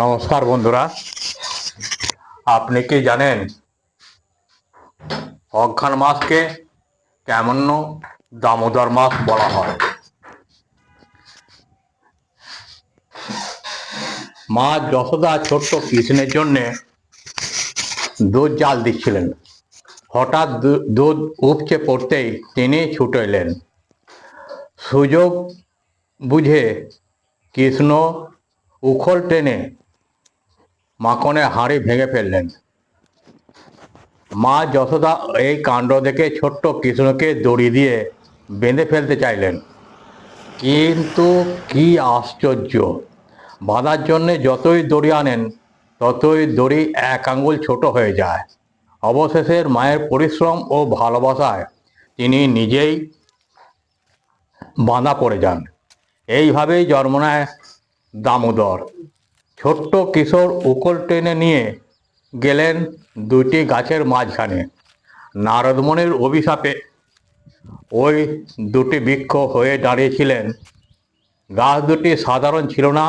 নমস্কার বন্ধুরা। আপনি কি জানেন অঘ্রান মাসকে কেমন দামোদর মাস বলা হয়? মা যশোদা ছোট্ট কৃষ্ণের জন্যে দুধ জাল দিচ্ছিলেন। হঠাৎ দুধ উপচে পড়তেই তিনি ছুটে এলেন। সুযোগ বুঝে কৃষ্ণ উখল টেনে মাখনে হাঁড়ি ভেঙে ফেললেন। মা যশোদা এই কাণ্ড দেখে ছোট্ট কৃষ্ণকে দড়ি দিয়ে বেঁধে ফেলতে চাইলেন। কিন্তু কি আশ্চর্য! বাঁধার জন্যে যতই দড়ি আনেন, ততই দড়ি এক আঙ্গুল ছোট হয়ে যায়। অবশেষে মায়ের পরিশ্রম ও ভালোবাসায় তিনি নিজেই বাঁধা পড়ে যান। এইভাবেই জন্ম নেয় দামোদর। ছোট্ট কিশোর উকল টেনে নিয়ে গেলেন দুটি গাছের মাঝখানে। নারদমণির অভিশাপে ওই দুটি বৃক্ষ হয়ে দাঁড়িয়েছিলেন। গাছ দুটি সাধারণ ছিল না,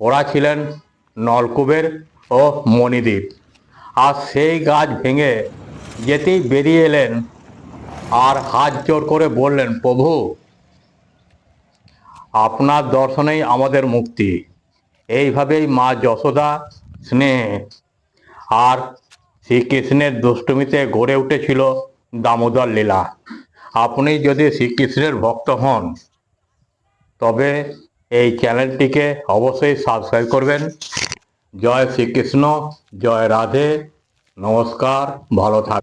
ওরা ছিলেন নলকূপের ও মণিদ্বীপ। আর সেই গাছ ভেঙে যেতেই বেরিয়ে এলেন আর হাত জোর করে বললেন, প্রভু, আপনার দর্শনেই আমাদের মুক্তি। এইভাবেই মা যশোদা স্নেহে। আর শ্রীকৃষ্ণের দুষ্টুমিতে গড়ে উঠেছিল দামোদর লীলা। আপনি যদি শ্রীকৃষ্ণের ভক্ত হন, তবে এই চ্যানেলটিকে অবশ্যই সাবস্ক্রাইব করবেন। জয় শ্রীকৃষ্ণ, জয় রাধে। নমস্কার, ভালো থাক